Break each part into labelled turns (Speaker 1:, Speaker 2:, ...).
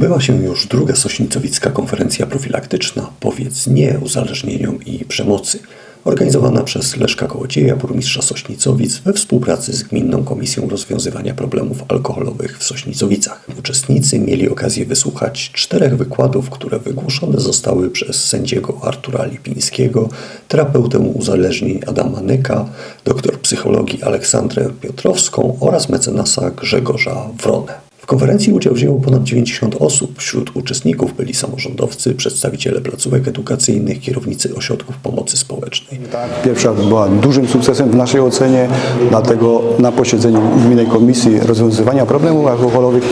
Speaker 1: Odbyła się już druga Sośnicowicka konferencja profilaktyczna Powiedz nie uzależnieniom i przemocy, organizowana przez Leszka Kołodzieja, burmistrza Sośnicowic we współpracy z Gminną Komisją Rozwiązywania Problemów Alkoholowych w Sośnicowicach. Uczestnicy mieli okazję wysłuchać czterech wykładów, które wygłoszone zostały przez sędziego Artura Lipińskiego, terapeutę uzależnień Adama Nyka, doktor psychologii Aleksandrę Piotrowską oraz mecenasa Grzegorza Wronę. Konferencji udział wzięło ponad 90 osób. Wśród uczestników byli samorządowcy, przedstawiciele placówek edukacyjnych, kierownicy ośrodków pomocy społecznej.
Speaker 2: Tak, pierwsza była dużym sukcesem w naszej ocenie, dlatego na posiedzeniu Gminnej Komisji Rozwiązywania Problemów Alkoholowych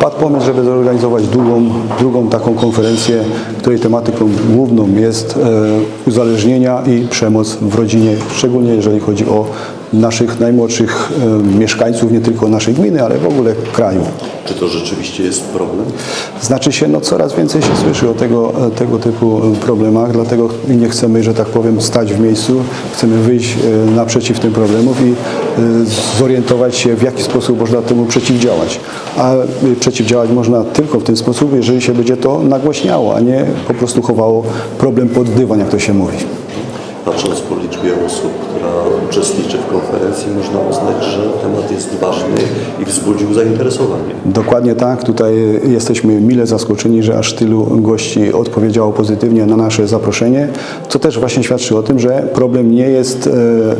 Speaker 2: padł pomysł, żeby zorganizować drugą, drugą taką konferencję, której tematyką główną jest e, uzależnienia i przemoc w rodzinie, szczególnie jeżeli chodzi o naszych najmłodszych e, mieszkańców, nie tylko naszej gminy, ale w ogóle kraju.
Speaker 1: Czy to rzeczywiście jest problem?
Speaker 2: Znaczy się, no coraz więcej się słyszy o tego, tego typu problemach, dlatego nie chcemy, że tak powiem, stać w miejscu. Chcemy wyjść e, naprzeciw tym problemom i e, zorientować się, w jaki sposób można temu przeciwdziałać. A e, przeciwdziałać można tylko w ten sposób, jeżeli się będzie to nagłośniało, a nie po prostu chowało problem pod dywan, jak to się mówi.
Speaker 1: Patrząc po liczbie osób, która uczestniczy w konferencji, można uznać, że temat jest ważny i wzbudził zainteresowanie.
Speaker 2: Dokładnie tak. Tutaj jesteśmy mile zaskoczeni, że aż tylu gości odpowiedziało pozytywnie na nasze zaproszenie, co też właśnie świadczy o tym, że problem nie jest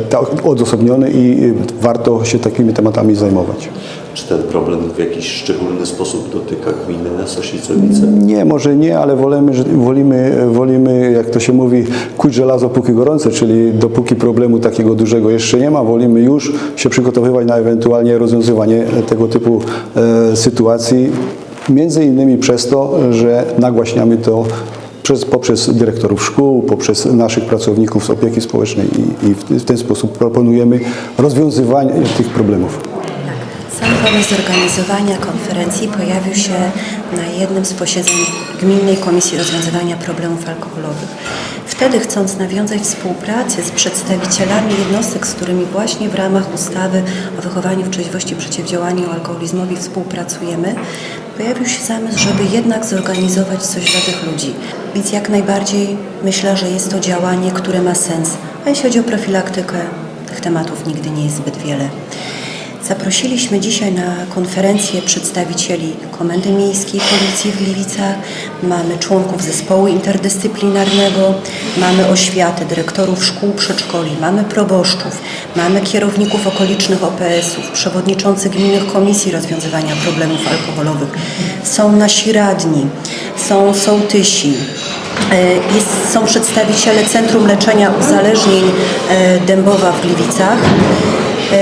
Speaker 2: tak odosobniony i warto się takimi tematami zajmować.
Speaker 1: Czy ten problem w jakiś szczególny sposób dotyka gminy Sośnicowice?
Speaker 2: Nie, może nie, ale wolimy, wolimy, wolimy, jak to się mówi, kuć żelazo póki gorące, czyli dopóki problemu takiego dużego jeszcze nie ma, wolimy już się przygotowywać na ewentualnie rozwiązywanie tego typu e, sytuacji, między innymi przez to, że nagłaśniamy to przez, poprzez dyrektorów szkół, poprzez naszych pracowników z opieki społecznej i, i w, w ten sposób proponujemy rozwiązywanie tych problemów.
Speaker 3: Sam pomysł zorganizowania konferencji pojawił się na jednym z posiedzeń Gminnej Komisji Rozwiązywania Problemów Alkoholowych. Wtedy, chcąc nawiązać współpracę z przedstawicielami jednostek, z którymi właśnie w ramach ustawy o wychowaniu w trzeźwości przeciwdziałaniu alkoholizmowi współpracujemy, pojawił się zamysł, żeby jednak zorganizować coś dla tych ludzi. Więc jak najbardziej myślę, że jest to działanie, które ma sens. A jeśli chodzi o profilaktykę, tych tematów nigdy nie jest zbyt wiele. Zaprosiliśmy dzisiaj na konferencję przedstawicieli Komendy Miejskiej Policji w Gliwicach, mamy członków zespołu interdyscyplinarnego, mamy oświatę, dyrektorów szkół, przedszkoli, mamy proboszczów, mamy kierowników okolicznych OPS-ów, przewodniczących gminnych komisji rozwiązywania problemów alkoholowych, są nasi radni, są sołtysi, E, Jest, są przedstawiciele Centrum Leczenia Uzależnień e, Dębowa w Gliwicach,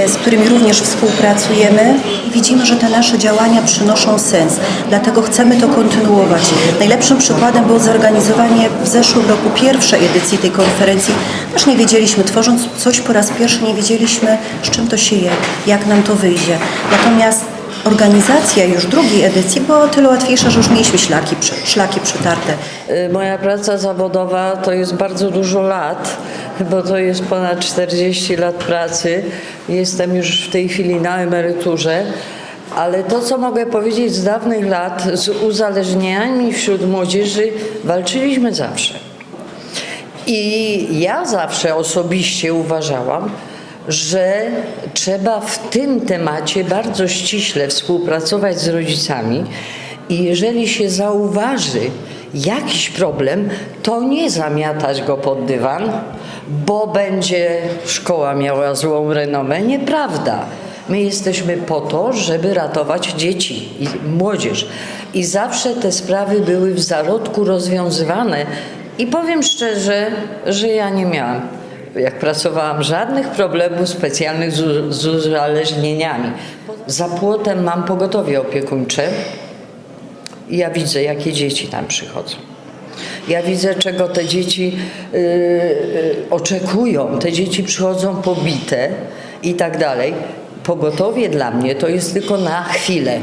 Speaker 3: z którymi również współpracujemy i widzimy, że te nasze działania przynoszą sens. Dlatego chcemy to kontynuować. Najlepszym przykładem było zorganizowanie w zeszłym roku pierwszej edycji tej konferencji. Też nie wiedzieliśmy, tworząc coś po raz pierwszy, nie wiedzieliśmy, z czym to się je, jak nam to wyjdzie. Natomiast organizacja już drugiej edycji była o tyle łatwiejsza, że już mieliśmy szlaki, szlaki przetarte.
Speaker 4: Y, Moja praca zawodowa to jest bardzo dużo lat, bo to jest ponad 40 lat pracy. Jestem już w tej chwili na emeryturze. Ale to, co mogę powiedzieć z dawnych lat, z uzależnieniami wśród młodzieży walczyliśmy zawsze. I ja zawsze osobiście uważałam, że trzeba w tym temacie bardzo ściśle współpracować z rodzicami i jeżeli się zauważy jakiś problem, to nie zamiatać go pod dywan, bo będzie szkoła miała złą renomę. Nieprawda. My jesteśmy po to, żeby ratować dzieci i młodzież. I zawsze te sprawy były w zarodku rozwiązywane. I powiem szczerze, że ja nie miałam, jak pracowałam, żadnych problemów specjalnych z, z uzależnieniami. Za płotem mam pogotowie opiekuńcze i ja widzę, jakie dzieci tam przychodzą. Ja widzę, czego te dzieci y, y, oczekują. Te dzieci przychodzą pobite i tak dalej. Pogotowie dla mnie to jest tylko na chwilę.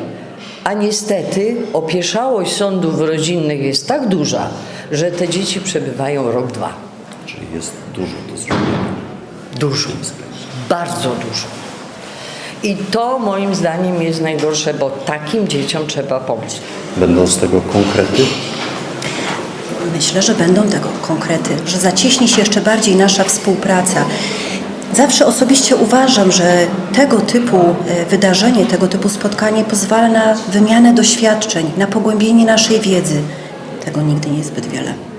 Speaker 4: A niestety opieszałość sądów rodzinnych jest tak duża, że te dzieci przebywają rok, dwa.
Speaker 1: Czyli jest dużo do zrobienia.
Speaker 4: Dużo. Bardzo dużo. I to moim zdaniem jest najgorsze, bo takim dzieciom trzeba pomóc.
Speaker 1: Będą z tego konkrety?
Speaker 3: Myślę, że będą tego konkrety, że zacieśni się jeszcze bardziej nasza współpraca. Zawsze osobiście uważam, że tego typu e, wydarzenie, tego typu spotkanie pozwala na wymianę doświadczeń, na pogłębienie naszej wiedzy. Tego nigdy nie jest zbyt wiele.